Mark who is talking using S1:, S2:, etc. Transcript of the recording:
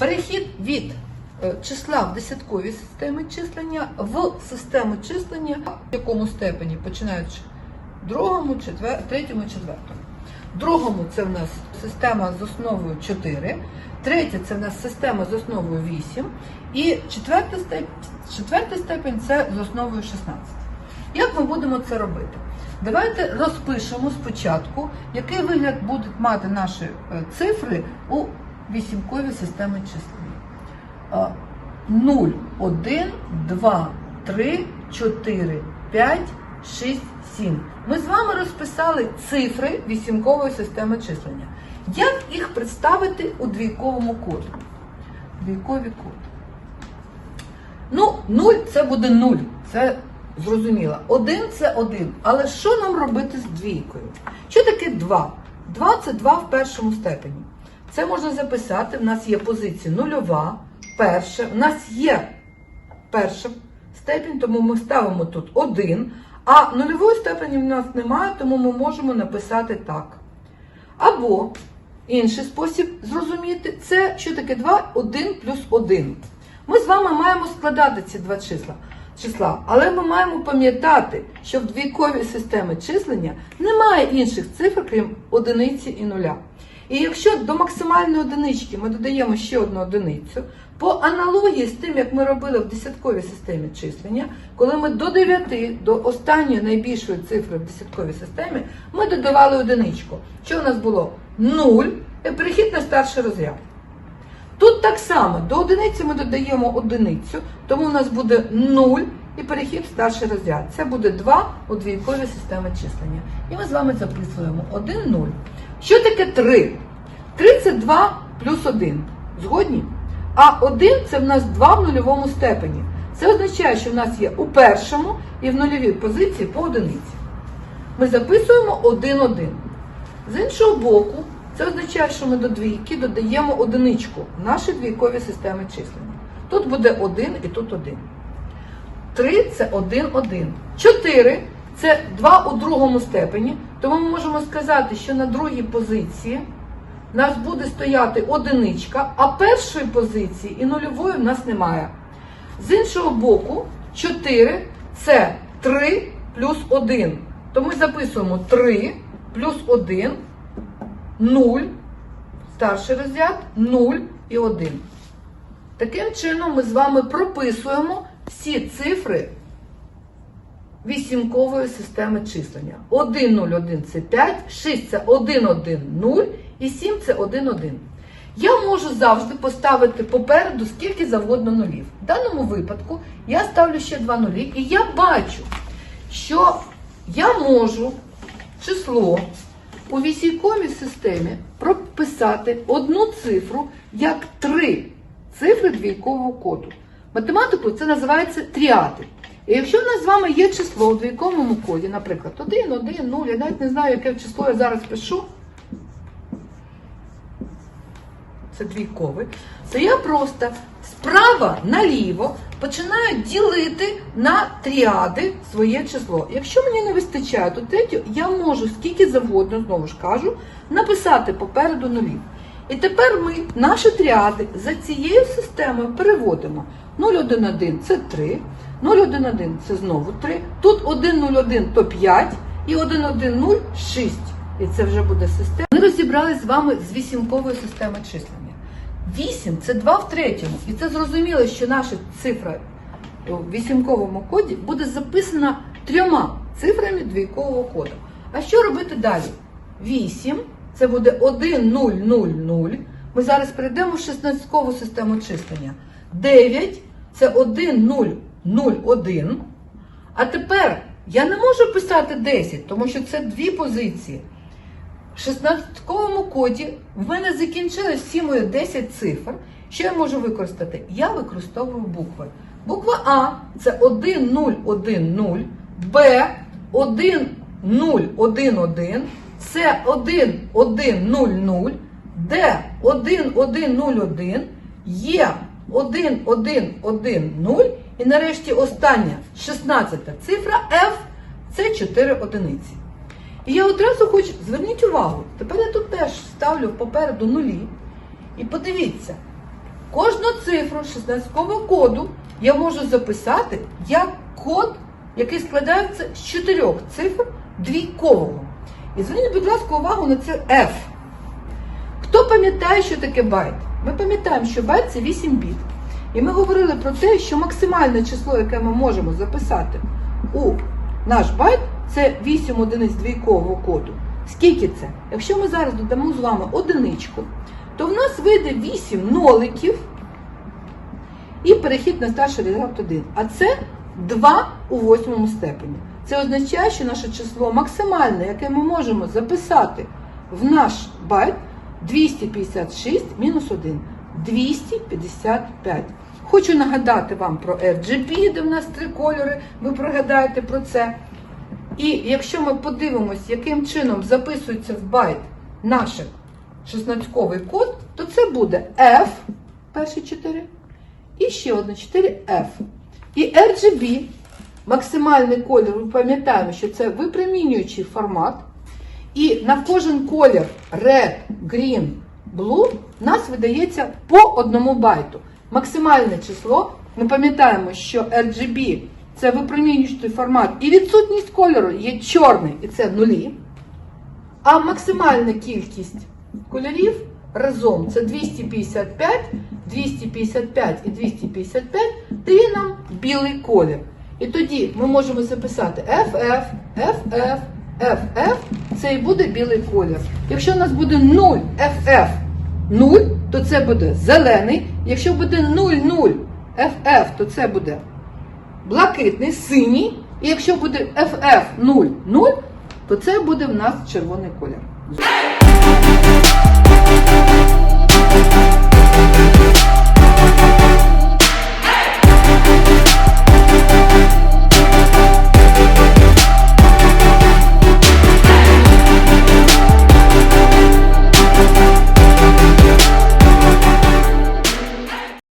S1: Перехід від е, числа в десятковій системі числення в систему числення, в якому степені, починаючи другому, четвер... третьому, четвертому. Другому це в нас система з основою 4, третя це в нас система з основою 8, і четверта степень, четверта степень це з основою 16. Як ми будемо це робити? Давайте розпишемо спочатку, який вигляд будуть мати наші е, цифри у вісімковій системі числення. Е, 0, 1, 2, 3, 4, 5, 6, 7. Ми з вами розписали цифри вісімкової системи числення. Як їх представити у двійковому коді? Двійковий код. Ну, 0 це буде 0. Це зрозуміло. 1 це 1. Але що нам робити з двійкою? Що таке 2? 2 це 2 в першому степені. Це можна записати. В нас є позиція нульова, перша. У нас є перша степень, тому ми ставимо тут 1. А нульової степені в нас немає, тому ми можемо написати так. Або інший спосіб зрозуміти це, що таке 2, 1 плюс 1. Ми з вами маємо складати ці два числа, числа, але ми маємо пам'ятати, що в двійковій системі числення немає інших цифр, крім одиниці і нуля. І якщо до максимальної одинички ми додаємо ще одну одиницю, по аналогії з тим, як ми робили в десятковій системі числення, коли ми до 9, до останньої найбільшої цифри в десятковій системі, ми додавали одиничку. Що у нас було? 0 і перехід на старший розряд. Тут так само, до одиниці ми додаємо одиницю, тому у нас буде 0 і перехід в старший розряд. Це буде 2 у двійковій системі числення. І ми з вами записуємо 1, 0. Що таке 3? 3 це 2 плюс 1. Згодні? А 1 це в нас 2 в нульовому степені. Це означає, що в нас є у першому і в нульовій позиції по одиниці. Ми записуємо 1, 1. З іншого боку, це означає, що ми до двійки додаємо одиничку в нашій двійковій системі числення. Тут буде 1 і тут 1. 3 це 1, 1. 4 це 2 у другому степені. Тому ми можемо сказати, що на другій позиції в нас буде стояти одиничка, а першої позиції і нульової в нас немає. З іншого боку, 4 це 3 плюс 1. То ми записуємо 3 плюс 1, 0, старший розряд, 0 і 1. Таким чином ми з вами прописуємо всі цифри вісімкової системи числення. 1, 0, 1 це 5, 6 це 1, 1, 0 і 7 це 1, 1. Я можу завжди поставити попереду скільки завгодно нулів. В даному випадку я ставлю ще два нулі, і я бачу, що я можу число у вісійковій системі прописати одну цифру як три цифри двійкового коду. Математикою це називається тріади. І якщо в нас з вами є число у двійковому коді, наприклад, 1, 1, 0, я навіть не знаю, яке число я зараз пишу. Це двійковий, то я просто справа наліво починаю ділити на тріади своє число. Якщо мені не вистачає тут третю, я можу скільки завгодно, знову ж кажу, написати попереду нулів. І тепер ми наші тріади за цією системою переводимо. 0,1,1 це 3, 0,1,1 це знову 3, тут 1,01 то 5 і 1,1,0 – 6. І це вже буде система. Ми розібрались з вами з вісімковою системою числення. 8 це 2 в третьому. І це зрозуміло, що наша цифра у вісімковому коді буде записана трьома цифрами двійкового коду. А що робити далі? 8 це буде 1, 0, 0, 0. Ми зараз перейдемо в 16-кову систему числення. 9 це 1, 0, 0, 1. А тепер я не можу писати 10, тому що це дві позиції. В 16-ковому коді в мене закінчилось всі мої 10 цифр. Що я можу використати? Я використовую букви. Буква А це 1, 0, 1, 0, Б 1, 0, 1, 1, С 1, 1, 0, 0, Д 1, 1, 0, 1, Є 1, 1, 1, 0 і нарешті остання 16 цифра F це 4 одиниці. І я одразу хочу, зверніть увагу, тепер я тут теж ставлю попереду нулі. І подивіться, Кожну цифру 16-го коду я можу записати як код, який складається з чотирьох цифр двійкового. І зверніть, будь ласка, увагу на це F. Пам'ятає, що таке байт? Ми пам'ятаємо, що байт це 8 біт. І ми говорили про те, що максимальне число, яке ми можемо записати у наш байт, це 8 одиниць двійкового коду. Скільки це? Якщо ми зараз додамо з вами одиничку, то в нас вийде 8 ноликів і перехід на старший результат 1. А це 2 у восьмому степені. Це означає, що наше число максимальне, яке ми можемо записати в наш байт 256 мінус 1. 255. Хочу нагадати вам про RGB, де в нас три кольори, ви пригадаєте про це. І якщо ми подивимось, яким чином записується в байт наш 16-ковий код, то це буде F, перші 4, і ще одне 4F. І RGB, максимальний колір, ми пам'ятаємо, що це випромінюючий формат. І на кожен колір Red, Green, Blue нас видається по одному байту. Максимальне число. Ми пам'ятаємо, що RGB це випромінюючий формат, і відсутність кольору є чорний, і це нулі. А максимальна кількість кольорів разом це 255, 255 і 255 дає нам білий колір. І тоді ми можемо записати FF, FF, FF, це і буде білий колір. Якщо у нас буде 0 FF 0, то це буде зелений. Якщо буде 00 FF, то це буде блакитний, синій. І якщо буде FF 0, 0, то це буде в нас червоний колір.